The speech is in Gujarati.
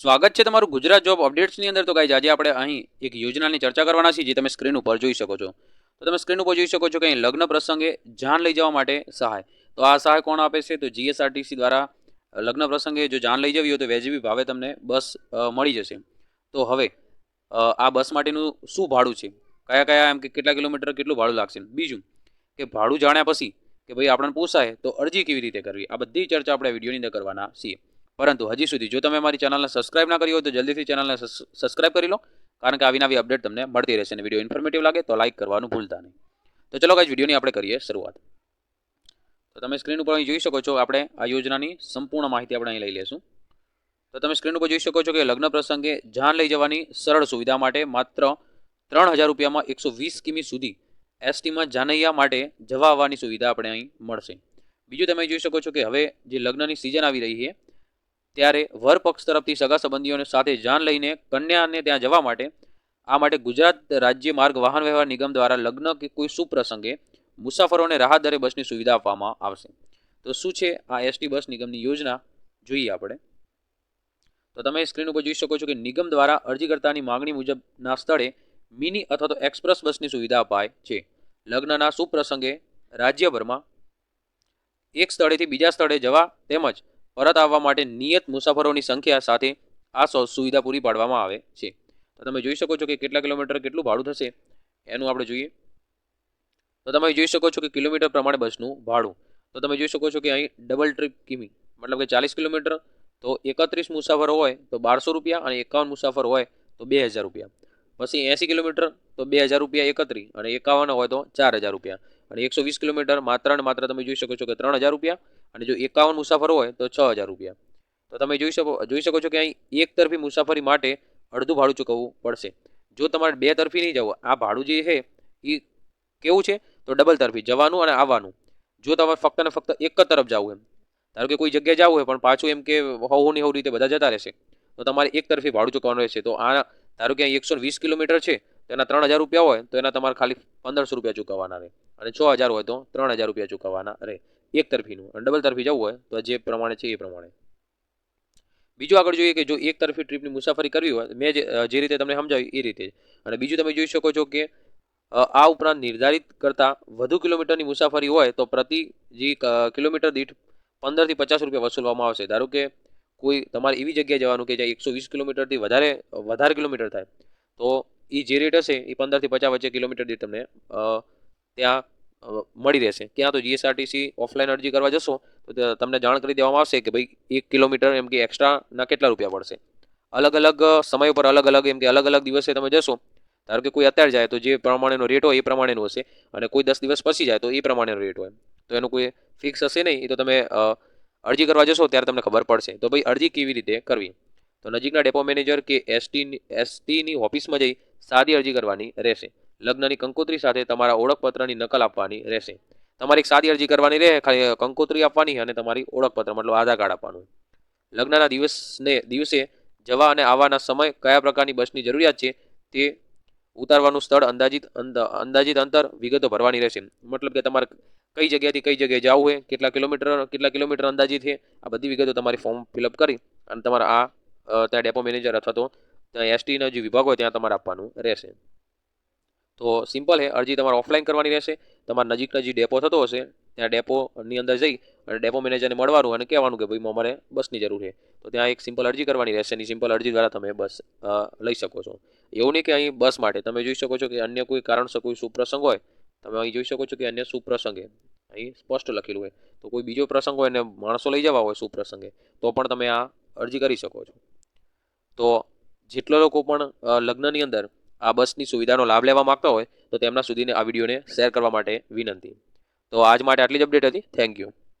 સ્વાગત છે તમારું ગુજરાત જોબ અપડેટ્સની અંદર. તો ગાઈઝ આજે આપણે અહીં એક યોજનાની ચર્ચા કરવાના છીએ જે તમે સ્ક્રીન ઉપર જોઈ શકો છો. તો તમે સ્ક્રીન ઉપર જોઈ શકો છો કે અહીં લગ્ન પ્રસંગે જાન લઈ જવા માટે સહાય. તો આ સહાય કોણ આપે છે? તો જીએસઆરટીસી દ્વારા લગ્ન પ્રસંગે જો જાન લઈ જવી હોય તો વેજબી ભાવે તમને બસ મળી જશે. તો હવે આ બસ માટેનું શું ભાડું છે? કયા કયા એમ કે કેટલા કિલોમીટર કેટલું ભાડું લાગશે? બીજું, કે ભાડું જાણ્યા પછી કે ભાઈ આપણને પોસાય તો અરજી કેવી રીતે કરવી? આ બધી ચર્ચા આપણે વિડીયોની અંદર કરવાના છીએ. પરંતુ હજી સુધી જો તમે મારી ચેનલને સબસ્ક્રાઇબ ના કરી હોય તો જલ્દીથી ચેનલને સબસ્ક્રાઇબ કરી લો. કારણ કે આવી નવી અપડેટ તમને મળતી રહેશે અને વીડિયો ઇન્ફોર્મેટિવ લાગે તો લાઇક કરવાનું ભૂલતા નહીં. તો ચલો ગાઈઝ વિડીયોની આપણે કરીએ શરૂઆત. તો તમે સ્ક્રીન ઉપર અહીં જોઈ શકો છો આપણે આ યોજનાની સંપૂર્ણ માહિતી આપણે અહીં લઈ લઈશું. તો તમે સ્ક્રીન ઉપર જોઈ શકો છો કે લગ્ન પ્રસંગે જાન લઈ જવાની સરળ સુવિધા માટે માત્ર ત્રણ હજાર રૂપિયામાં એકસો વીસ કિમી સુધી એસટીમાં જાનૈયા માટે જવા આવવાની સુવિધા આપણે અહીં મળશે. બીજું તમે જોઈ શકો છો કે હવે જે લગ્નની સિઝન આવી રહી છે ત્યારે વરપક્ષ તરફથી સગા સંબંધીઓને સાથે જાન લઈને કન્યાને ત્યાં જવા માટે, આ માટે ગુજરાત રાજ્ય માર્ગ વાહન વ્યવહાર નિગમ દ્વારા લગ્ન કે કોઈ સુપ્રસંગે મુસાફરોને રાહત દરે બસની સુવિધા આપવામાં આવશે. તો શું છે આ એસટી બસ નિગમની યોજના? જોઈએ આપણે. તો તમે સ્ક્રીન ઉપર જોઈ શકો છો કે નિગમ દ્વારા અરજીકર્તાની માંગણી મુજબના સ્થળે મિની અથવા તો એક્સપ્રેસ બસની સુવિધા અપાય છે. લગ્નના સુપ્રસંગે રાજ્યભરમાં એક સ્થળેથી બીજા સ્થળે જવા તેમજ પરત આવવા માટે નિયત મુસાફરોની સંખ્યા સાથે આ સુવિધા પૂરી પાડવામાં આવે છે. તો તમે જોઈ શકો છો કે કેટલા કિલોમીટર કેટલું ભાડું થશે? એનું આપણે જોઈએ. તો તમે જોઈ શકો છો કે કિલોમીટર પ્રમાણે બસનું ભાડું. તો તમે જોઈ શકો છો કે અહીં ડબલ ટ્રીપ કિમી, મતલબ કે ચાલીસ કિલોમીટર, તો એકત્રીસ મુસાફરો હોય તો બારસો રૂપિયા અને એકાવન મુસાફર હોય તો બે હજાર રૂપિયા. પછી એંસી કિલોમીટર, તો બે હજાર રૂપિયા એકત્રીસ અને એકાવન હોય તો ચાર હજાર રૂપિયા. અને એકસો વીસ કિલોમીટર માત્ર ને માત્ર તમે જોઈ શકો છો કે ત્રણ હજાર રૂપિયા અને જો એકાવન મુસાફરો હોય તો છ હજાર રૂપિયા. તો તમે જોઈ શકો જોઈ શકો છો કે અહીં એક તરફી મુસાફરી માટે અડધું ભાડું ચૂકવવું પડશે. જો તમારે બે તરફી નહીં જવું, આ ભાડું જે છે એ કેવું છે? તો ડબલ તરફી, જવાનું અને આવવાનું. જો તમારે ફક્ત ને ફક્ત એક જ તરફ જવું એમ. ધારો કે કોઈ જગ્યાએ જવું હોય, પણ પાછું એમ કે હવું ની હવું રીતે બધા જતા રહેશે. તો તમારે એક તરફી ભાડું ચૂકવવાનું રહેશે. તો આ ધારો કે અહીં એકસો વીસ કિલોમીટર છે, તો એના ત્રણ હજાર રૂપિયા હોય, તો એના તમારે ખાલી પંદરસો રૂપિયા ચૂકવવાના રહે. અને છ હજાર હોય તો ત્રણ હજાર રૂપિયા ચૂકવવાના રહે. એક તરફીનું. અને ડબલ તરફી જવું હોય, તો જે પ્રમાણે છે એ પ્રમાણે. બીજું આગળ જોઈએ કે જો એક તરફી ટ્રીપની મુસાફરી કરવી હોય મેં જે રીતે તમને સમજાવ્યું એ રીતે અને બીજું તમે જોઈ શકો છો કે આ ઉપરાંત નિર્ધારિત કરતાં વધુ કિલોમીટરની મુસાફરી હોય, તો પ્રતિ જે કિલોમીટર દીઠ પંદરથી પચાસ રૂપિયા વસૂલવામાં આવશે. ધારો કે કોઈ તમારે એવી જગ્યાએ જવાનું કે જ્યાં એકસો વીસ કિલોમીટરથી વધારે વધારે કિલોમીટર થાય, તો એ જે રેટ હશે એ પંદરથી પચાસ વચ્ચે કિલોમીટર દીઠ તમને ત્યાં મળી રહેશે. ક્યાં તો જીએસઆરટીસી ઓફલાઈન અરજી કરવા જશો, તો તમને જાણ કરી દેવામાં આવશે કે ભાઈ એક કિલોમીટર એમ કે એક્સ્ટ્રાના કેટલા રૂપિયા પડશે. અલગ અલગ સમય પર અલગ અલગ એમ કે અલગ અલગ દિવસે તમે જશો, ધારો કે કોઈ અત્યારે જાય તો જે પ્રમાણેનો રેટ હોય એ પ્રમાણેનો હશે, અને કોઈ દસ દિવસ પછી જાય તો એ પ્રમાણેનો રેટ હોય. તો એનું કોઈ ફિક્સ હશે નહીં, એ તો તમે અરજી કરવા જશો ત્યારે તમને ખબર પડશે. તો ભાઈ અરજી કેવી રીતે કરવી? તો નજીકના ડેપો મેનેજર કે એસટી એસટીની ઓફિસમાં જઈ સાદી અરજી કરવાની રહેશે. લગ્નની કંકોત્રી સાથે તમારા ઓળખપત્રની નકલ આપવાની રહેશે. તમારી એક સાદી અરજી કરવાની રહે, ખાલી કંકોત્રી આપવાની અને તમારી ઓળખપત્ર, મતલબ આધાર કાર્ડ આપવાનું. લગ્નના દિવસને, દિવસે જવા અને આવવાના સમય કયા પ્રકારની બસની જરૂરિયાત છે તે ઉતારવાનું સ્થળ અંદાજિત અંદ- અંદાજિત અંતર વિગતો ભરવાની રહેશે. મતલબ કે તમારે કઈ જગ્યાએથી કઈ જગ્યાએ જવું હોય કેટલા કિલોમીટર કેટલા કિલોમીટર અંદાજિત છે આ બધી વિગતો તમારી ફોર્મ ફિલઅપ કરી અને તમારા આ ત્યાં ડેપો મેનેજર અથવા તો ત્યાં એસટીનો જે વિભાગ હોય, ત્યાં તમારે આપવાનું રહેશે. તો સિમ્પલ છે. અરજી તમારે ઓફલાઈન કરવાની રહેશે. તમારા નજીકના જે ડેપો થતો હશે. ત્યાં ડેપોની અંદર જઈ અને ડેપો મેનેજરને મળવાનું અને કહેવાનું કે ભાઈ અમારે બસની જરૂર છે. તો ત્યાં એક સિમ્પલ અરજી કરવાની રહેશે એની સિમ્પલ અરજી દ્વારા તમે બસ લઈ શકો છો. એવું નહીં કે અહીં બસ માટે. તમે જોઈ શકો છો કે અન્ય કોઈ કારણસર કોઈ સુપ્રસંગ હોય, તમે અહીં જોઈ શકો છો કે અન્ય સુપ્રસંગે અહીં સ્પષ્ટ લખેલું હોય. તો કોઈ બીજો પ્રસંગ હોય અને માણસો લઈ જવા હોય સુપ્રસંગે, તો પણ તમે આ અરજી કરી શકો છો. તો જેટલા લોકો પણ લગ્નની અંદર આ બસની સુવિધાનો લાભ લેવા માગતા હોય તો તેમના સુધીને આ વિડીયોને શેર કરવા માટે વિનંતી. તો આજ માટે આટલી જ અપડેટ હતી. Thank you.